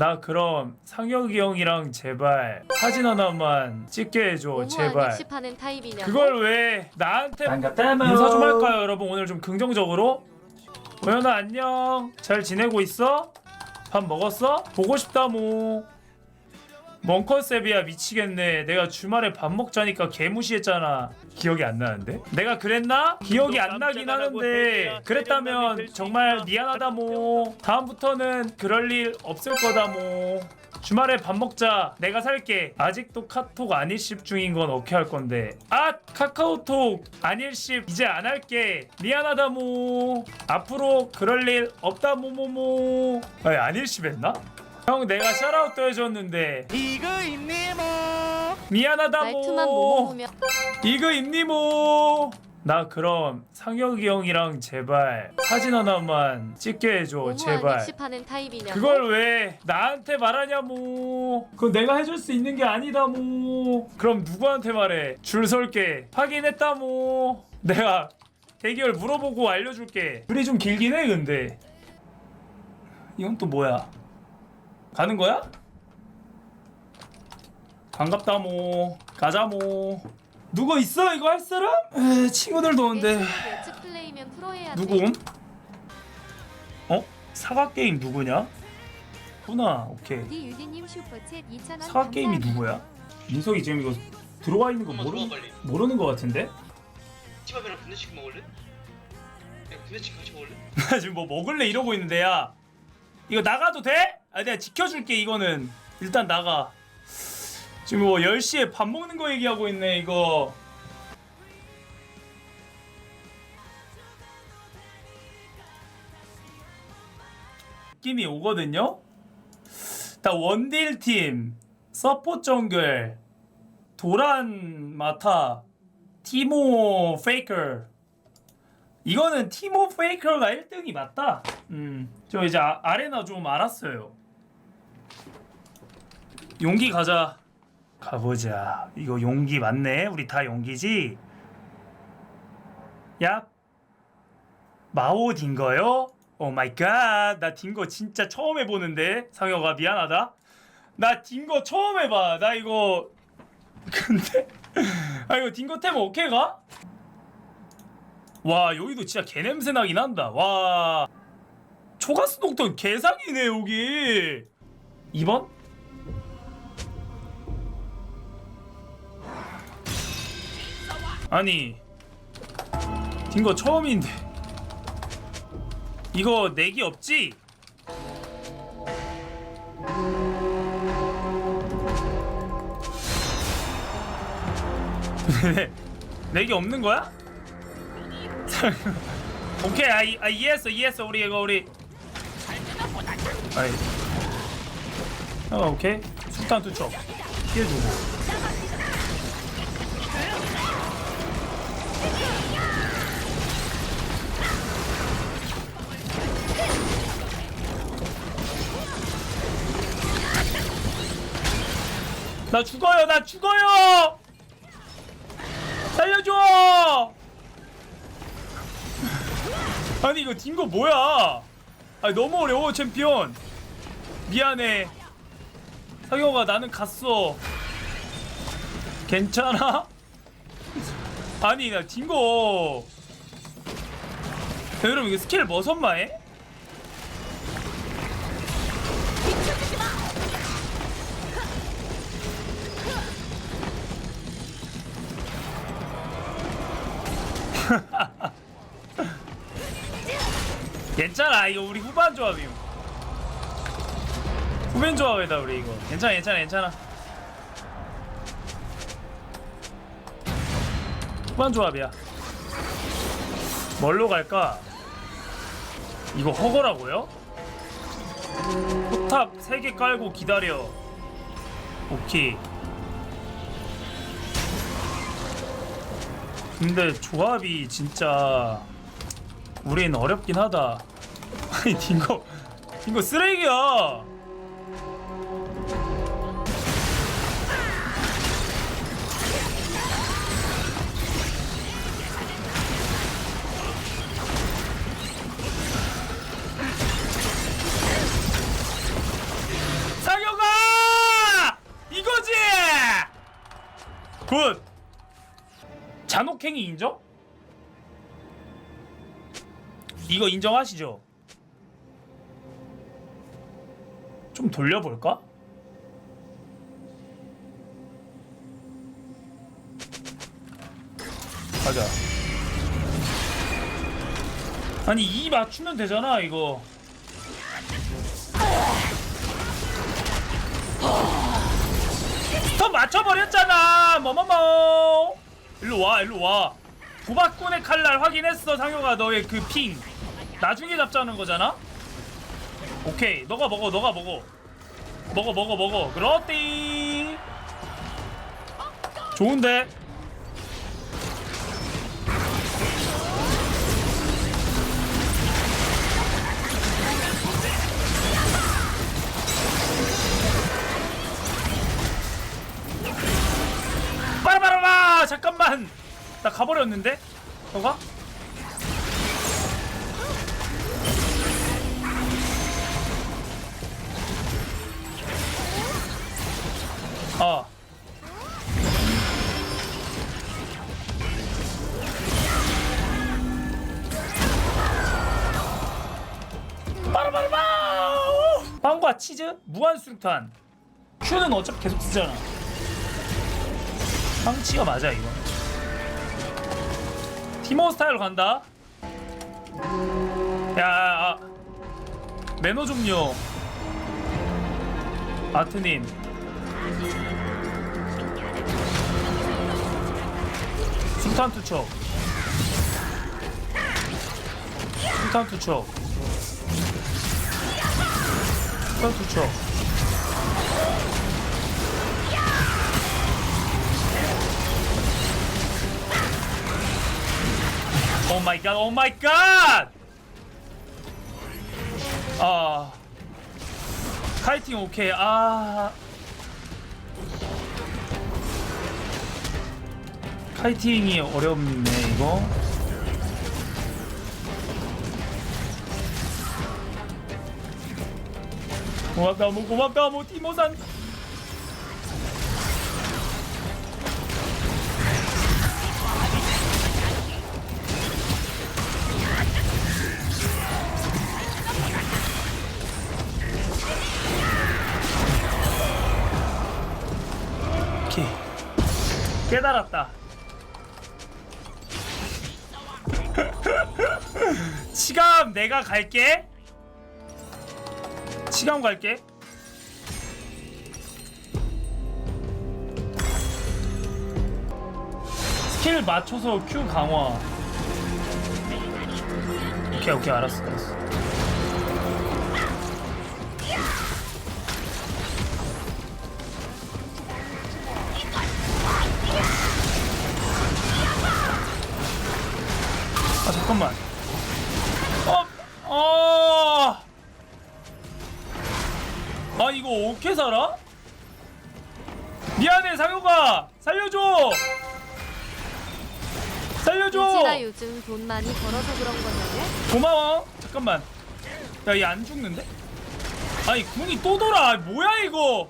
나 그럼 상혁이 형이랑 제발 사진 하나만 찍게 해줘 제발 타입이냐고? 그걸 왜 나한테 반갑다모. 인사 좀 할까요 여러분 오늘 좀 긍정적으로 고현아 안녕 잘 지내고 있어? 밥 먹었어? 보고 싶다 뭐. 뭔 컨셉이야 미치겠네. 내가 주말에 밥 먹자니까 개무시했잖아. 기억이 안 나는데? 내가 그랬나? 기억이 안 나긴 하는데 그랬다면 정말 미안하다 뭐. 다음부터는 그럴 일 없을 거다 뭐. 주말에 밥 먹자. 내가 살게. 아직도 카톡 안일십 중인 건 어떻게 할 건데? 아 카카오톡 안일십 이제 안 할게. 미안하다 뭐. 앞으로 그럴 일 없다 뭐뭐뭐. 아니 안일십 했나? 형 내가 샤라웃도 해줬는데. 이거 있니 뭐? 미안하다 말투만 뭐 모모우며 이거 입니모? 나 그럼 상혁이 형이랑 제발 사진 하나만 찍게 해줘 제발? 그걸 왜 나한테 말하냐 뭐 그건 내가 해줄 수 있는 게 아니다 뭐 그럼 누구한테 말해? 줄 설게. 확인했다 뭐 내가 대결 물어보고 알려줄게. 글이 좀 길긴 해 근데. 이건 또 뭐야 가는 거야? 반갑다 뭐 가자 뭐 누구 있어 이거 할 사람? 에, 친구들도 오는데 예측 플레이면 프로해야 돼. 누구? 어? 사과 게임 누구냐? 구나 오케이 디 유디님 슈퍼챗 2,000원 사과 게임이 누구야? 민석이 지금 이거 들어와 있는 거 한번 모르, 들어와, 빨리. 모르는 거 같은데? 치밥이랑 분대치킨 먹을래? 야 분대치킨 같이 먹을래? 나 지금 뭐 먹을래 이러고 있는데 야 이거 나가도 돼? 아 내가 지켜줄게 이거는. 일단 나가. 지금 뭐 10시에 밥 먹는 거 얘기하고 있네 이거. 느낌이 오거든요? 다 원딜 팀 서포 정글 도란 마타 티모 페이커. 이거는 티모 페이커가 1등이 맞다. 음, 저 이제 아, 아레나 좀 알았어요. 용기 가자. 가보자. 이거 용기 맞네. 우리 다 용기지. 야, 마오 딩거요? 오 마이 갓. 나 딩거 진짜 처음 해 보는데. 상혁아 미안하다. 나 딩거 처음 해 봐. 나 이거 근데 아 이거 딩거 템 오케이 가? 와 여기도 진짜 개냄새 나긴 한다 와 초가스 녹턴 개상이네 여기 2번? 아니 딩거 처음인데. 이거 내기 없지? 내기 없는 거야? 오케이 아, 이- 아 이해했어 이해했어. 우리 이거 우리. 아이. 어 오케이. 술탄 투척. 피해주고 나 죽어요 나 죽어요 살려줘 아니 이거 딩거 뭐야? 아니 너무 어려워 챔피언. 미안해. 상혁아 나는 갔어. 괜찮아? 아니 나. 야, 여러분 이거 스킬 뭐 선마해? 괜찮아 이거 우리 후반 조합임 후반 조합이다 우리 이거. 괜찮아 괜찮아 괜찮아. 후반 조합이야. 뭘로 갈까? 이거 허거라고요? 포탑 3개 깔고 기다려. 오케이. 근데 조합이 진짜 우린 어렵긴 하다. 아니 딩거 딩거 쓰레기야 상혁아 이거지 굿 잔혹행위 인정? 이거 인정하시죠? 좀 돌려볼까? 가자. 아니 이 맞추면 되잖아 이거. 스톱 맞춰버렸잖아 뭐뭐뭐 일로 와 일로 와. 도박꾼의 칼날 확인했어 상효가 너의 그 핑. 나중에 잡자는 거잖아 오케이 너가 먹어 너가 먹어. 먹어 먹어 먹어. 그렇디. 좋은데? 빠라바라바 잠깐만! 나 가버렸는데? 너가 치즈 무한 수류탄. 큐는 어차피 계속 쓰잖아. 빵치가 맞아 이거. 티모 스타일 간다. 야 아, 매너 좀요 아트님. 수탄 투척. 수탄 투척 수탄 투척 오 마이 갓, 오 마이 갓! 아. 카이팅 오케이. 아. 카이팅이 어렵네, 이거. 고맙다, 뭐 고맙다, 뭐 티모산. 오케이. 깨달았다. 치감 내가 갈게. 치감 갈게. 스킬 맞춰서 Q 강화. 오케이 오케이 알았어 알았어. 아 잠깐만. 어, 어. 이거 어떻게 살아? 미안해 상효가 살려줘. 살려줘. 우지가 요즘 돈 많이 벌어서 그런 거냐고? 고마워. 잠깐만. 야, 얘 안 죽는데? 아니, 궁이 또 돌아. 뭐야, 이거?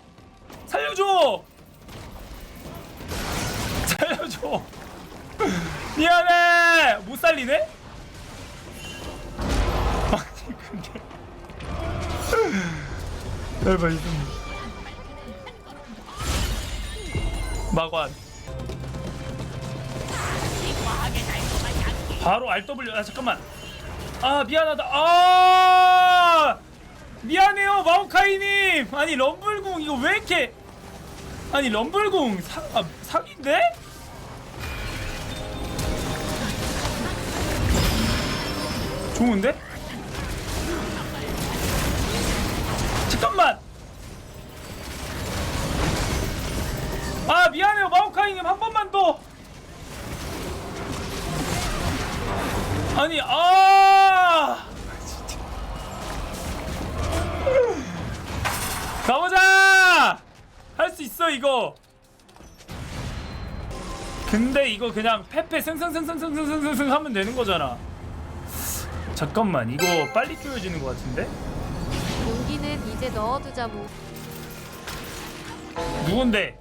살려줘! 살려줘! 미안해! 못 살리네? 아니, 근데. 얇아, 있음. 마관. 바로 RW. 아, 잠깐만. 아 미안하다 아 미안해요 마오카이님 아니 럼블궁 이거 왜 이렇게 아니 럼블궁 사, 아, 사기인데? 좋은데? 잠깐만! 아 미안해요. 마오카이님 한 번만 더. 아니 아. 가보자! 할 수 있어 이거. 근데 이거 그냥 페페 승승승승승승승승 하면 되는 거잖아. 잠깐만 이거 빨리 쪼여지는 것 같은데 이제 넣어두자고. 누군데?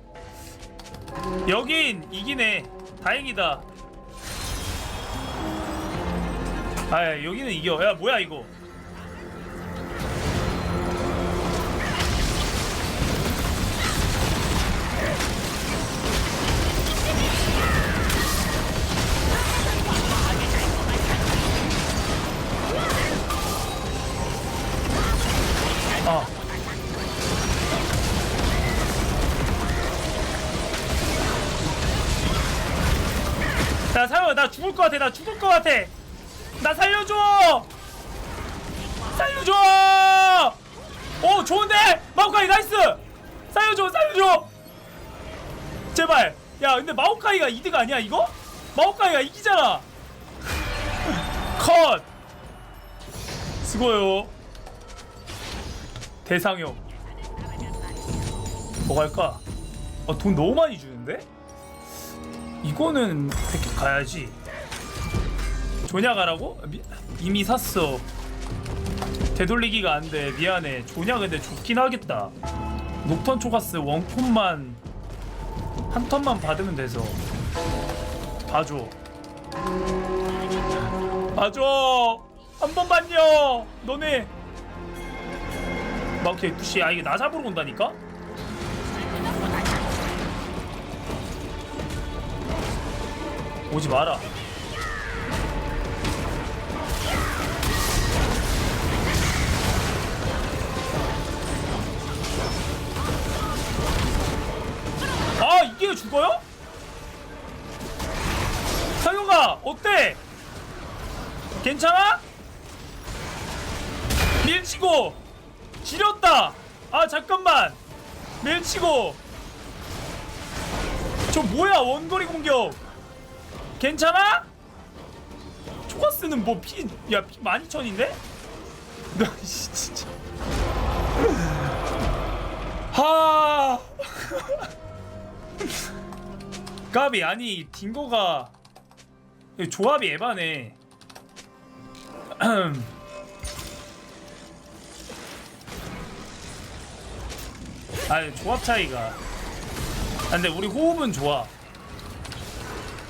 여긴 이기네. 다행이다. 아 여기는 이겨. 야 뭐야 이거 같아. 나 죽을 것 같아. 나 살려줘. 살려줘. 오 좋은데? 마오카이 나이스. 살려줘 살려줘. 제발. 야 근데 마오카이가 이득 아니야 이거? 마오카이가 이기잖아. 컷. 수고요. 대상형. 뭐 갈까? 아, 돈 너무 많이 주는데? 이거는 백개 가야지 조냐 가라고? 미, 이미 샀어. 되돌리기가 안 돼. 미안해. 조냐 근데 좋긴 하겠다. 녹턴 초가스 원콤만 한 턴만 받으면 돼서. 봐줘. 봐줘! 한 번만요! 너네! 막 이렇게 푸시 아 이게 나 잡으러 온다니까? 오지 마라 아 이게 죽어요? 상효가 어때? 괜찮아? 밀치고 지렸다 아 잠깐만 밀치고 저 뭐야 원거리 공격 괜찮아? 초가스는 뭐 피, 야, 피 12,000인데? 나, 씨, 진짜. 하. 까비, 아니, 딩고가. 이 조합이 에바네. 아니, 조합 차이가. 아, 근데 우리 호흡은 좋아.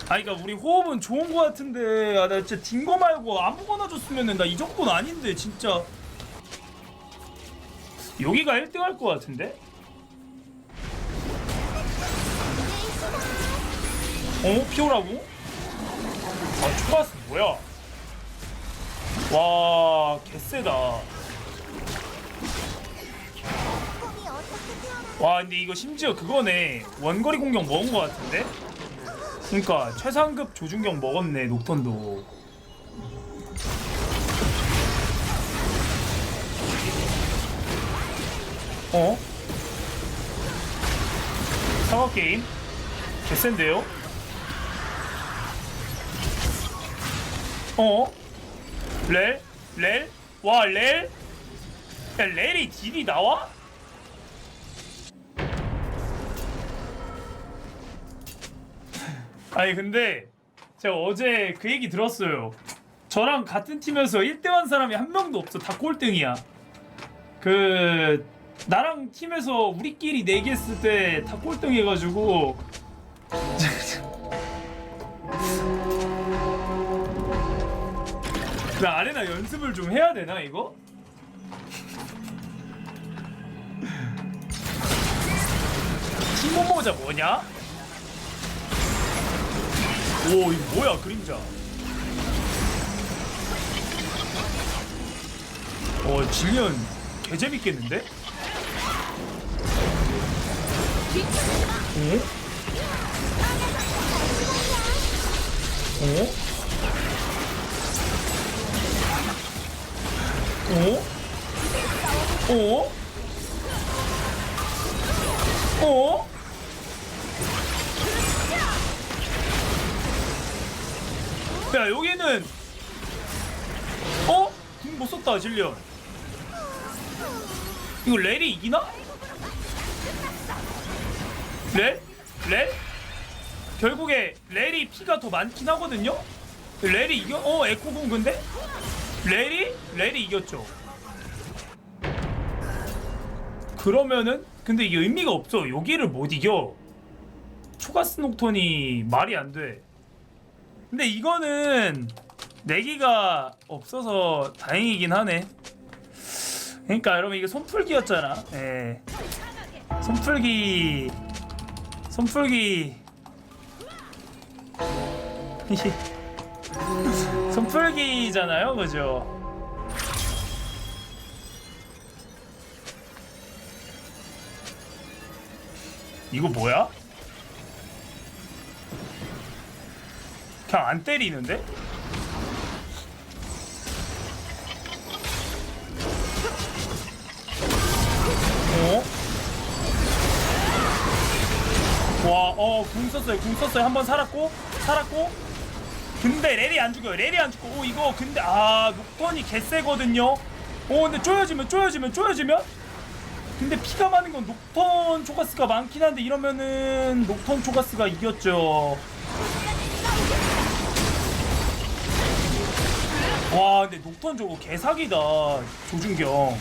아니 그니까 우리 호흡은 좋은 거 같은데 아, 나 진짜 딩거 말고 아무거나 줬으면 나 이 정도는 아닌데 진짜 여기가 1등 할 거 같은데? 어? 피오라고? 아 초가스 뭐야 와 개쎄다 와 근데 이거 심지어 그거네 원거리 공격 먹은 거 같은데? 그러니까 최상급 조준경 먹었네 녹턴도 어? 상어 게임 개센데요? 어? 렐? 렐? 와 렐? 야 렐이 딜이 나와? 아니 근데 제가 어제 그 얘기 들었어요. 저랑 같은 팀에서 1등한 사람이 한 명도 없어. 다 꼴등이야. 그 나랑 팀에서 우리끼리 내기했을 때 다 꼴등해가지고 나 아레나 연습을 좀 해야 되나 이거? 팀 모모자 뭐냐? 오 이거 뭐야 그림자 어 질리언 개재밌겠는데? 어? 어? 어? 어? 어? 야 여기는 어? 궁 못 썼다 질리언 이거 렐이 이기나? 렐? 렐? 결국에 렐이 피가 더 많긴 하거든요? 렐이 이겨? 어 에코공 근데? 렐이? 렐이 이겼죠 그러면은 근데 이게 의미가 없어 여기를 못 이겨 초가스 녹톤이 말이 안 돼. 근데 이거는 내기가 없어서 다행이긴 하네. 그러니까 여러분 이게 손풀기였잖아. 예. 손풀기 손풀기 손풀기잖아요, 그죠? 이거 뭐야? 그냥 안 때리는데? 어? 와, 어, 궁 썼어요, 궁 썼어요. 한 번 살았고, 살았고. 근데 렐이 안 죽어요, 렐이 안 죽고. 오, 이거 근데, 아, 녹턴이 개세거든요. 오, 근데 쪼여지면, 쪼여지면, 쪼여지면? 근데 피가 많은 건 녹턴 초가스가 많긴 한데 이러면은 녹턴 초가스가 이겼죠. 와 근데 녹턴 저거 개사기다 조준경.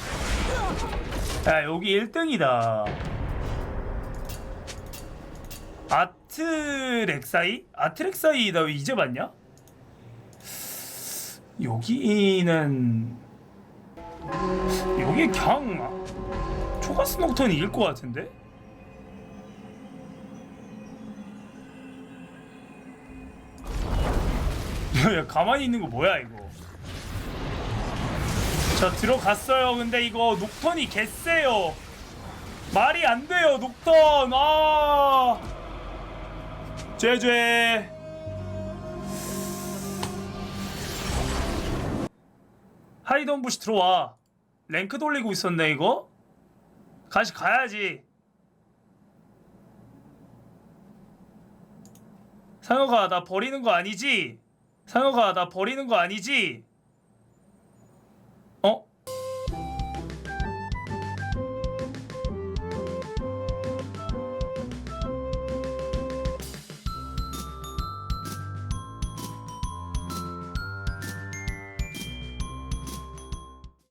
야 여기 1등이다. 아트렉사이? 아트렉사이 나왜 이제 봤냐? 여기는 여기 그냥 초가스 녹턴이 이길 것 같은데? 야 가만히 있는 거 뭐야 이거? 자 들어갔어요. 근데 이거 녹턴이 개쎄요. 말이 안 돼요 녹턴. 아! 죄죄 하이던부시 들어와 랭크 돌리고 있었네 이거 다시 가야지. 상혁아 나 버리는 거 아니지? 상혁아 나 버리는 거 아니지? 어?